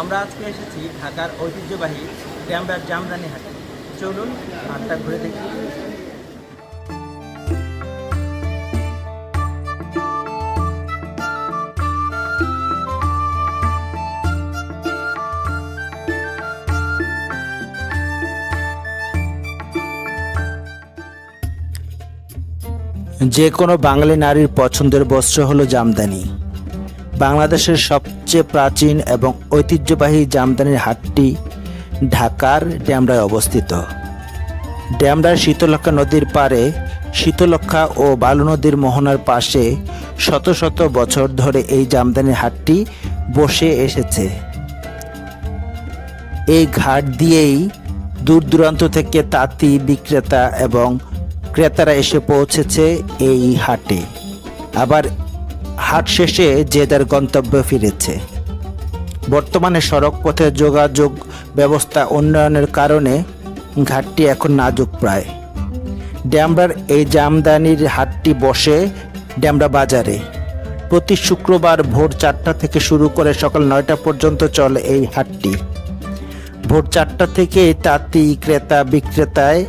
আমরা আজকে এসেছি ঢাকার ঐতিহ্যবাহী ট্যাম্বার জামদানি হাটে। চলুন হাটটা ঘুরে দেখি। যে কোনো বাঙালি নারীর পছন্দের বস্ত্র হলো জামদানি। বাংলাদেশের সবচেয়ে প্রাচীন এবং ঐতিহ্যবাহী জামদানির হাটটি ঢাকার ড্যামরায় অবস্থিত। ড্যামরার শীতলক্ষা নদীর পাড়ে শীতলক্ষা ও বালু নদীর মোহনার পাশে শত শত বছর ধরে এই জামদানির হাটটি বসে এসেছে। এই ঘাট দিয়েই দূর দূরান্ত থেকে তাঁতি, বিক্রেতা এবং ক্রেতারা এসে পৌঁছেছে এই হাটে। আবার হাট শেষে যে যার গন্তব্যে ফিরেছে। বর্তমানে সড়ক পথে যোগাযোগ ব্যবস্থা উন্নয়নের কারণে ঘাটটি এখন নাজুক প্রায়। ড্যামরার এই জামদানির হাটটি বসে ড্যামরা বাজারে। প্রতি শুক্রবার ভোর চারটা থেকে শুরু করে সকাল নয়টা পর্যন্ত চলে এই হাটটি। ভোর চারটা থেকে তাঁতি, ক্রেতা, বিক্রেতায়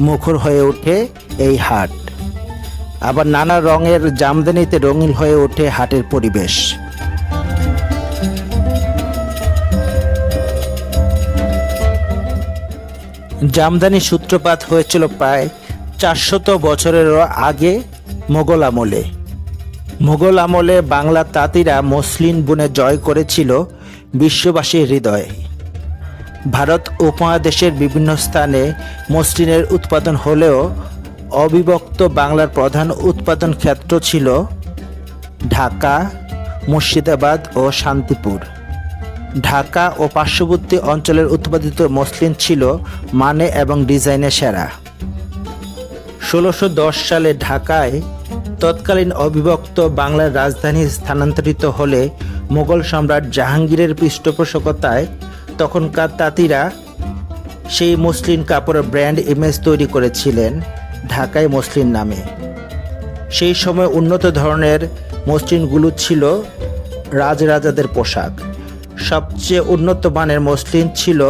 মুখর হয়ে ওঠে এই হাট। আবার নানা রঙের জামদানিতে রঙিন হয়ে ওঠে হাটের পরিবেশ। জামদানি সূত্রপাত হয়েছিল প্রায় চারশত বছরেরও আগে মোগল আমলে। মোগল আমলে বাংলা তাঁতিরা মসলিন বুনে জয় করেছিল বিশ্ববাসীর হৃদয়ে। ভারত উপমহাদেশের বিভিন্ন স্থানে মসলিনের উৎপাদন হলেও অবিভক্ত বাংলার প্রধান উৎপাদন ক্ষেত্র ছিল ঢাকা, মুর্শিদাবাদ ও শান্তিপুর। ঢাকা ও পার্শ্ববর্তী অঞ্চলের উৎপাদিত মসলিন ছিল মানে এবং ডিজাইনে সেরা। ষোলোশো সালে ঢাকায় তৎকালীন অবিভক্ত বাংলার রাজধানী স্থানান্তরিত হলে মোগল সম্রাট জাহাঙ্গীরের পৃষ্ঠপোষকতায় তখনকার তাঁতিরা সেই মসলিন কাপড়ের ব্র্যান্ড ইমেজ তৈরি করেছিলেন। ঢাকায় মসলিন নামে। সেই সময় উন্নত ধরনের মসলিনগুলো ছিল রাজরাজাদের পোশাক। সবচেয়ে উন্নত মানের মসলিন ছিল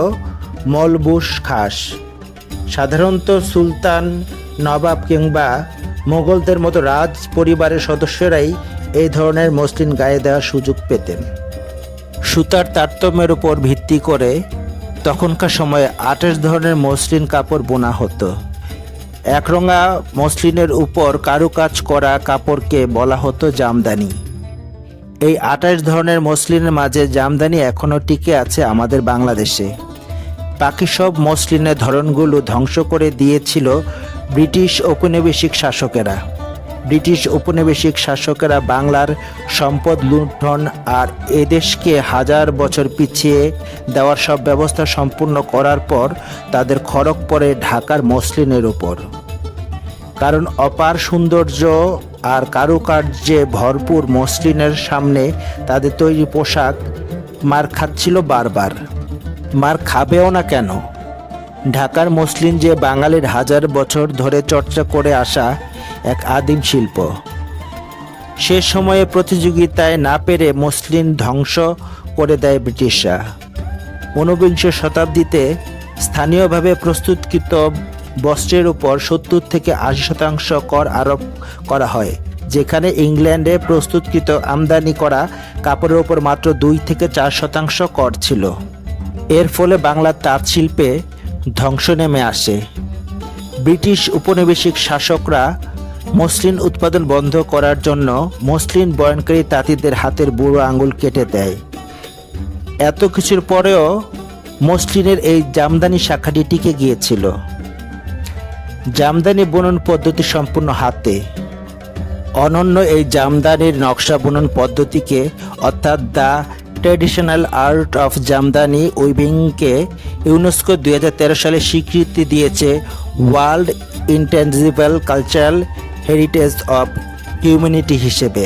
মলবুস খাস। সাধারণত সুলতান, নবাব কিংবা মোগলদের মতো রাজ পরিবারের সদস্যরাই এই ধরনের মসলিন গায়ে দেওয়ার সুযোগ পেতেন। সুতার তারতম্যের উপর ভিত্তি করে তখনকার সময়ে আঠাশ ধরনের মসলিন কাপড় বোনা হতো। একরঙা মসলিনের উপর কারুকাজ করা কাপড়কে বলা হতো জামদানি। এই আঠাশ ধরনের মসলিনের মাঝে জামদানি এখনও টিকে আছে আমাদের বাংলাদেশে। বাকি সব মসলিনের ধরনগুলো ধ্বংস করে দিয়েছিল ব্রিটিশ ঔপনিবেশিক শাসকেরা। ব্রিটিশ ঔপনিবেশিক শাসকেরা বাংলার সম্পদ লুণ্ঠন আর এদেশকে হাজার বছর পিছিয়ে দেওয়ার সব ব্যবস্থা সম্পূর্ণ করার পর তাদের খড়ক পড়ে ঢাকার মসলিনের উপর। কারণ অপার সৌন্দর্য আর কারুকার্যে ভরপুর মসলিনের সামনে তাদের তৈরি পোশাক মার খাচ্ছিল বারবার। মার খাবেও না কেন? ঢাকার মসলিন যে বাঙালির হাজার বছর ধরে চর্চা করে আসা এক আদিম শিল্প। সে সময়ে প্রতিযোগিতায় না পেরে মসলিন ধ্বংস করে দেয় ব্রিটিশরা। ঊনবিংশ শতাব্দীতে স্থানীয়ভাবে প্রস্তুতকৃত বস্ত্রের উপর সত্তর থেকে আশি শতাংশ কর আরোপ করা হয়, যেখানে ইংল্যান্ডে প্রস্তুতকৃত আমদানি করা কাপড়ের উপর মাত্র দুই থেকে চার শতাংশ কর ছিল। এর ফলে বাংলার তাঁত শিল্পে ধ্বংস নেমে আসে। ব্রিটিশ উপনিবেশিক শাসকরা মসলিন উৎপাদন বন্ধ করার জন্য মসলিন বয়নকারী তাঁতিদের হাতের বুড়ো আঙুল কেটে দেয়। এত কিছুর পরেও মসলিনের এই জামদানি শাখাটি টিকে গিয়েছিল। জামদানি বুনন পদ্ধতি সম্পূর্ণ হাতে। অনন্য এই জামদানির নকশা বুনন পদ্ধতিকে, অর্থাৎ the traditional art of Jamdani উইভিংকে UNESCO দুই হাজার তেরো সালে স্বীকৃতি দিয়েছে world intangible cultural heritage of humanity হিসেবে।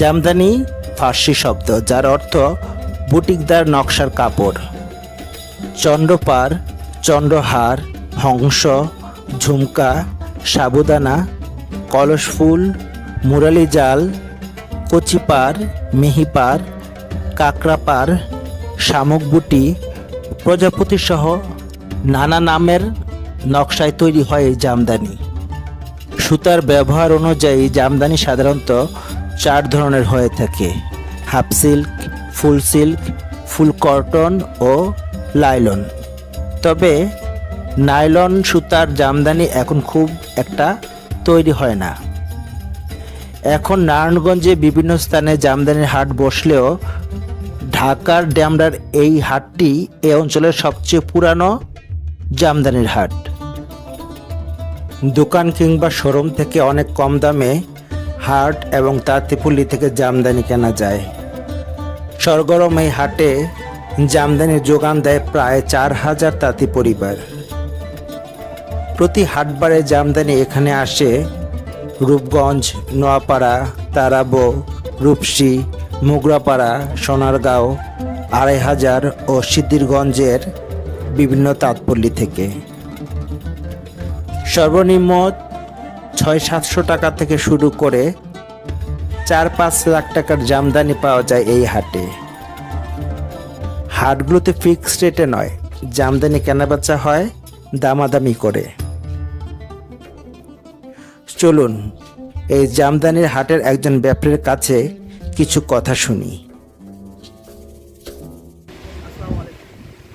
জামদানি ফার্সি শব্দ, যার অর্থ বুটিকদার নকশার কাপড়। চন্দ্রপার, চন্দ্রহার, হংস, ঝুমকা, সাবুদানা, কলস ফুল, মুরালি জাল, কচিপার, মেহিপার, কাকড়াপার, শামুক বুটি প্রজাপতি সহ নানা নামের নকশায় তৈরি হয় এই জামদানি। সুতার ব্যবহার অনুযায়ী জামদানি সাধারণত চার ধরনের হয়ে থাকে। Half silk, full silk, full cotton ও লাইলন তবে নাইলন সুতার জামদানি এখন খুব একটা তৈরি হয় না। এখন নারায়ণগঞ্জে বিভিন্ন স্থানে জামদানির হাট বসলেও ঢাকার ড্যামরার এই হাটটি এ অঞ্চলের সবচেয়ে পুরানো জামদানির হাট। দোকান কিংবা শোরুম থেকে অনেক কম দামে হাট এবং তাঁতিপুলি থেকে জামদানি কেনা যায়। সরগরম এই হাটে জামদানির যোগান দেয় প্রায় চার হাজার তাঁতি পরিবার। প্রতি হাটবারে জামদানি এখানে আসে রূপগঞ্জ, নোয়াপাড়া, তারাবো, রূপসী, মুগরাপাড়া, সোনারগাঁও, আড়াই হাজার ও সিদ্ধিরগঞ্জের বিভিন্ন তাঁতপল্লী থেকে। সর্বনিম্ন ছয়, সাতশো টাকা থেকে শুরু করে চার, পাঁচ লাখ টাকার জামদানি পাওয়া যায় এই হাটে। হাটগুলোতে ফিক্সড রেটে নয়, জামদানি কেনাবেচা হয়, দামাদামি করে। চলুন, এই জামদানির হাটের একজন ব্যাপারীর কাছে কিছু কথা শুনি।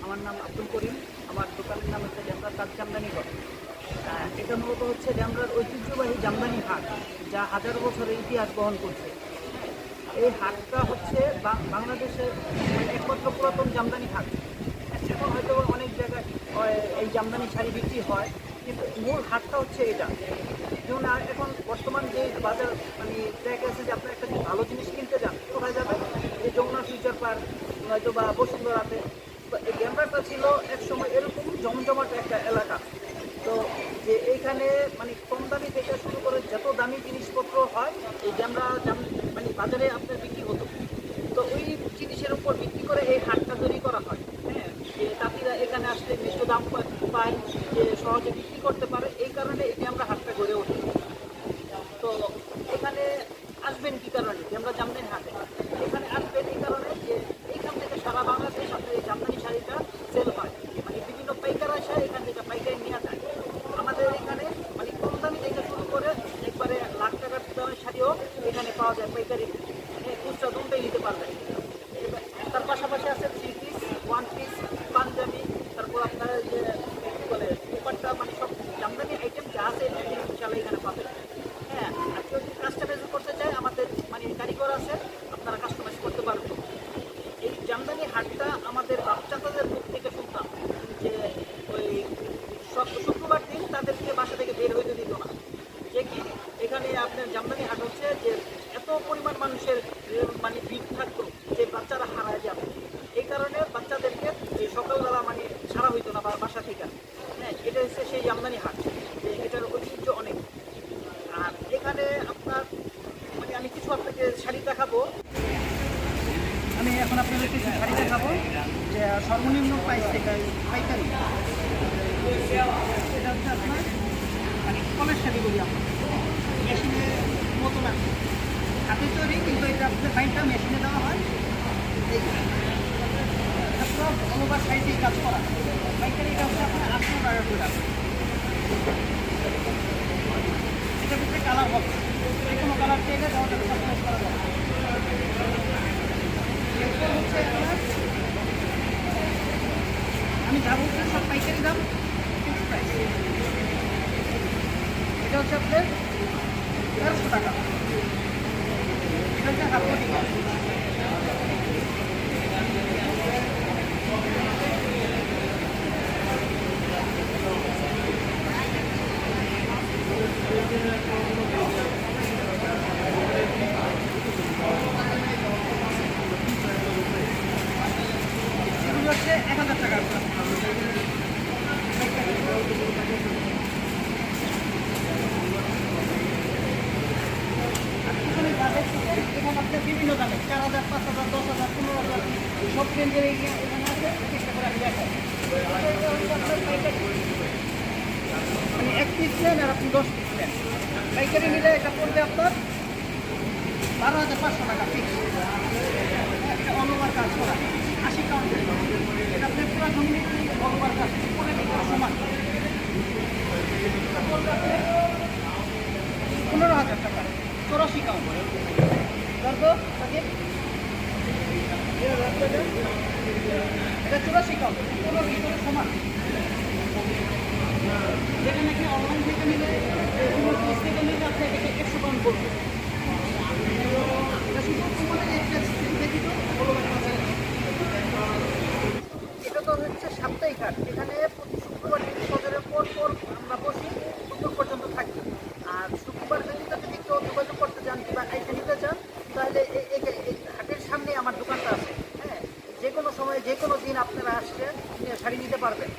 আমার নাম আব্দুল করিম। আমার দোকানের নাম হচ্ছে জামদানি এটা মূলত হচ্ছে ড্যামরার ঐতিহ্যবাহী জামদানি হাট, যা হাজার বছরের ইতিহাস বহন করছে। এই হাটটা হচ্ছে বাংলাদেশের মানে একমাত্র পুরাতন জামদানি হাট। এখন হয়তো অনেক জায়গায় এই জামদানি শাড়ি বিক্রি হয়, কিন্তু মূল হাটটা হচ্ছে এটা। যেমন এখন বর্তমান যে বাজার মানে দেখা আছে যে আপনার একটা ভালো জিনিস কিনতে যান কোথায় যাবেন এই যমুনা ফিউচার পার্ক হয়তো বা বসুন্ধরাতে তো ছিল এক সময় এরকম জমজমাট একটা এলাকা। তো যে এইখানে মানে কম দামি থেকে শুরু করে যত দামি জিনিসপত্র হয়, এই ক্যামেরা মানে বাজারে আপনার বিক্রি হতো। তো ওই জিনিসের উপর ভিত্তি করে এই হাটটা তৈরি করা হয়। হ্যাঁ যে তাঁতিরা এখানে আসলে মিষ্ট দাম পায়- যে সহজে বিক্রি করতে পারে, এই কারণে এই আমরা হাটটা গড়ে ওঠে। তো এখানে আসবেন কি কারণে? যে আমরা জামদানি হাটে এখানে আসবেন এই কারণে যে এইখান থেকে সারা বাংলাদেশ আপনার এই জামদানি শাড়িটা সেল হয় মানে বিভিন্ন পাইকার আসে এখান থেকে পাইকারি নিয়ে যায় আমাদের এখানে মানে কম দামি থেকে শুরু করে একবারে লাখ টাকার দামের শাড়িও এখানে পাওয়া যায় পাইকারি হ্যাঁ, খুচরা দুটোই নিতে পারবেন এবার তার পাশাপাশি আছে three piece one piece Punjabi তারপর আপনার যে কি বলে দুপাট্টা মানে সব জামদানি আইটেম যা আছে ইনশাল্লাহ এখানে পাবেন হ্যাঁ আর কেউ যদি কাস্টমাইজ করতে চায় আমাদের মানে কারিগর আছে আপনারা কাস্টমাইজ করতে পারবেন এই জামদানি হাটটা আমাদের বাচ্চাদের মুখ থেকে শুনতাম যে ওই শুক্রবার দিন তাদেরকে বাসা থেকে বের হইতে দিত না। যে কি? এখানে আপনার জামদানি হাট হচ্ছে যে এত পরিমাণ মানুষের মানে ভিড় থাকতো যে বাচ্চারা হারায় যাবে। এই কারণে বাচ্চাদেরকে সকালবেলা মানে ছাড়া হইতো না বাসা থেকে হ্যাঁ এটা হচ্ছে সেই জামদানি হাট যে এটার ঐতিহ্য অনেক আর এখানে আপনার মানে আমি কিছু আপনাকে শাড়ি দেখাবো আমি এখন আপনাদের কিছু শাড়ি দেখাবো যে সর্বনিম্ন প্রাইস পাইকারি। এটা হচ্ছে আপনার মানে শাড়ি বলি আমরা। মেশিনে মতো না। হাতে তৈরি, কিন্তু এটা আপনার ফাইনটা মেশিনে দেওয়া হয়। এটা পুরো কাজ করা। পাইকারি এটা হচ্ছে আপনার আটশো টাকা করে আছে এটার কালার হবে যে কোনো কালার চাইলে আমাদের কাস্টমাইজ করা যাবে। হচ্ছে আপনার আমি যা বলছি সব পাইকারি দাম ফিক্স প্রাইস এটা হচ্ছে আপনার তেরোশো টাকা। এটা হচ্ছে হাফ হচ্ছে এক হাজার টাকা এখানে আপনার বিভিন্ন দামে। চার হাজার, পাঁচ হাজার, দশ হাজার, পনেরো হাজার, সব যে এখানে আছে। চেষ্টা করে আমি দেখাই। মানে এক পিস নেন আর আপনি দশ পিস নেন পাইকারি বারো হাজার পাঁচশো টাকা ফিক্স এটা অন্যবার কাজ করা আশি এটা ত্রিপুরা সমিতি বলবার কাছে উপরে ভিতরে সমান পনেরো হাজার টাকা চৌরাশি কাউন্ট দরদ তাকে এটা চৌরাশি কাউন্ট পুরো ভিতরে সমান যেখানে কি অনলাইন থেকে নিলে কোনো পিস থেকে নিলে আপনি এটাকে একশো পাউন্ড করবে এটা শুধু তোমাদের একটা দেখি তো বলো একটা আছে। এটা তো হচ্ছে সাপ্তাহিক হাট এখানে প্রতি শুক্রবার থেকে সদরের পর পর আমরা বসি দুপুর পর্যন্ত থাকি আর শুক্রবার ব্যতীত যদি কেউ যোগাযোগ করতে চান কিংবা আইসে নিতে চান তাহলে এই- এই এই হাটের সামনে আমার দোকানটা আছে হ্যাঁ যে কোনো সময় যে কোনো দিন আপনারা আসলে নিয়ে শাড়ি নিতে পারবেন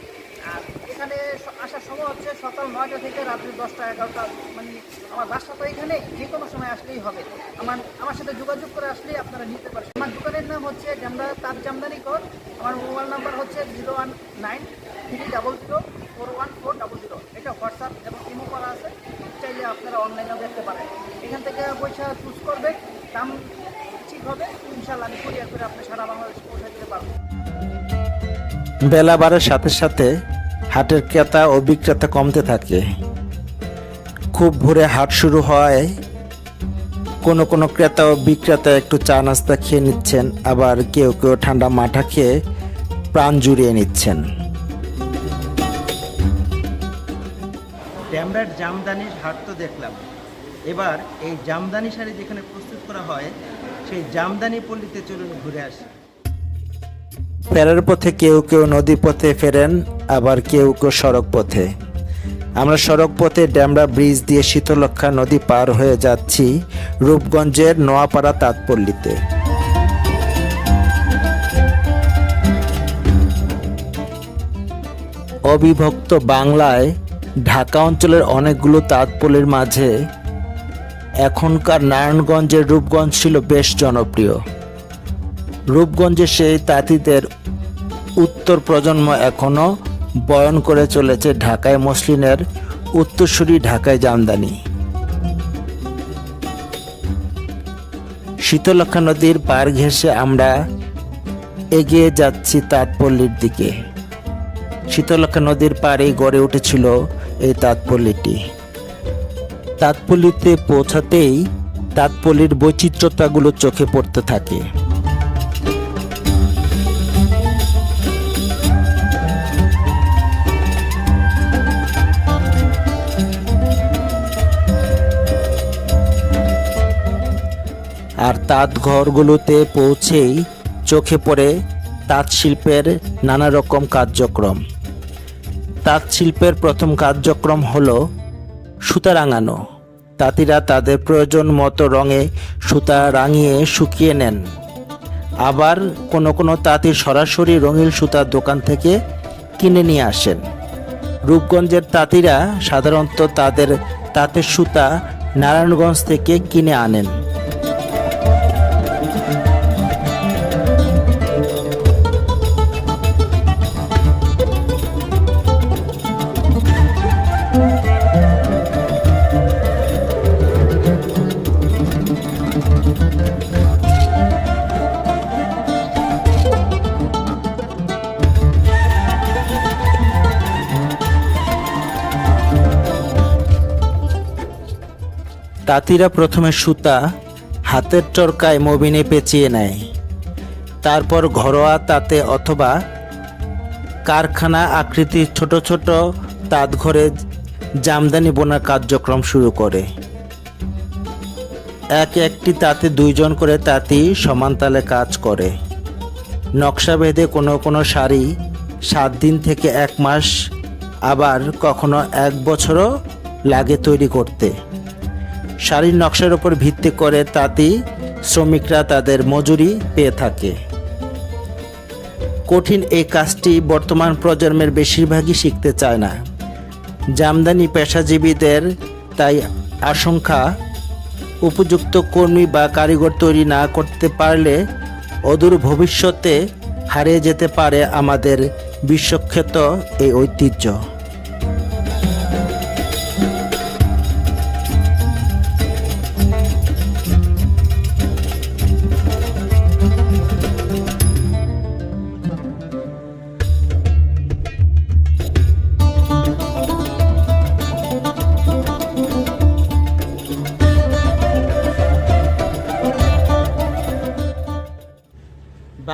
আর এখানে স- আসার সময় হচ্ছে সকাল নয়টা থেকে রাত্রি দশটা এগারোটা মানে আমার বাসা তো এখানে যে কোনো সময় আসলেই হবে আমার আমার সাথে যোগাযোগ করে আসলেই আপনারা নিতে পারবেন আমার দোকানের জামদা তার জামদানি কর আমার মোবাইল নাম্বার হচ্ছে zero one nine three double zero four one four double zero এটা হোয়াটসঅ্যাপ এবং ইমো করা আছে, চাইলে আপনারা অনলাইনেও দেখতে পারেন। এখান থেকে পয়সা চুজ করবে, দাম ঠিক হবে ইনশাল্লাহ আমি কুরিয়ার করে আপনি সারা বাংলাদেশ পৌঁছে দিতে পারব। বেলা বাড়ার সাথে সাথে হাটের ক্রেতা ও বিক্রেতা কমতে থাকে। খুব ভোরে হাট শুরু হয় কোনো কোনো ক্রেতা ও বিক্রেতা একটু চা নাস্তা খেয়ে নিচ্ছেন আবার কেউ কেউ ঠান্ডা মাঠা খেয়ে প্রাণ জুড়িয়ে নিচ্ছেন। ড্যামরার জামদানির হাট তো দেখলাম। এবার এই জামদানি শাড়ি যেখানে প্রস্তুত করা হয় সেই জামদানি পল্লীতে চলুন ঘুরে আসি। ফেরার পথে কেউ কেউ নদী পথে ফেরেন আবার কেউ কেউ সড়ক পথে আমরা সড়ক পথে ড্যামরা ব্রিজ দিয়ে শীতলক্ষা নদী পার হয়ে যাচ্ছি রূপগঞ্জের নোয়াপাড়া তাঁতপল্লীতে। অবিভক্ত বাংলায় ঢাকা অঞ্চলের অনেকগুলো তাঁতপল্লীর মাঝে এখনকার নারায়ণগঞ্জের রূপগঞ্জ ছিল বেশ জনপ্রিয়। রূপগঞ্জে সেই তাঁতিদের উত্তর প্রজন্ম এখনও বয়ন করে চলেছে ঢাকায় মসলিনের উত্তরসূরি ঢাকায় জামদানি। শীতলক্ষা নদীর পার ঘেঁষে আমরা এগিয়ে যাচ্ছি তাঁতপল্লীর দিকে। শীতলক্ষা নদীর পাড়েই গড়ে উঠেছিল এই তাঁতপল্লীটি। তাঁতপল্লীতে পৌঁছাতেই তাঁতপল্লীর বৈচিত্র্যতাগুলো চোখে পড়তে থাকে। আর তাঁত ঘরগুলোতে পৌঁছেই চোখে পড়ে তাঁত শিল্পের নানা রকম কার্যক্রম। তাঁত শিল্পের প্রথম কার্যক্রম হলো সুতা রাঙানো। তাঁতিরা তাদের প্রয়োজন মতো রঙে সুতা রাঙিয়ে শুকিয়ে নেন। আবার কোনো কোনো তাঁতি সরাসরি রঙিন সুতার দোকান থেকে কিনে নিয়ে আসেন। রূপগঞ্জের তাঁতিরা সাধারণত তাদের তাঁতের সুতা নারায়ণগঞ্জ থেকে কিনে আনেন। তাঁতিরা প্রথমে সুতা, হাতের চরকায় মবিনে পেঁচিয়ে নেয়। তারপর ঘরোয়া তাতে অথবা কারখানা আকৃতির ছোট ছোট তাঁত ঘরে জামদানি বোনার কার্যক্রম শুরু করে। এক একটি তাতে দুইজন করে তাঁতি সমান তালে কাজ করে। নকশা বেঁধে কোনো কোনো শাড়ি সাত দিন থেকে এক মাস, আবার কখনো এক বছরও লাগে তৈরি করতে। শাড়ির নকশার উপর ভিত্তি করে তাঁতি শ্রমিকরা তাদের মজুরি পেয়ে থাকে। কঠিন এই কাজটি বর্তমান প্রজন্মের বেশিরভাগই শিখতে চায় না। জামদানি পেশাজীবীদের তাই আশঙ্কা, উপযুক্ত কর্মী বা কারিগর তৈরি না করতে পারলে অদূর ভবিষ্যতে হারিয়ে যেতে পারে আমাদের বিশ্বখ্যাত এই ঐতিহ্য।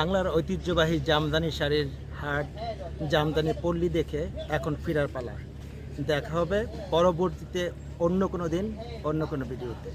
বাংলার ঐতিহ্যবাহী জামদানি শাড়ির হাট, জামদানি পল্লী দেখে এখন ফিরার পালা। দেখা হবে পরবর্তীতে অন্য কোনো দিন, অন্য কোনো ভিডিওতে।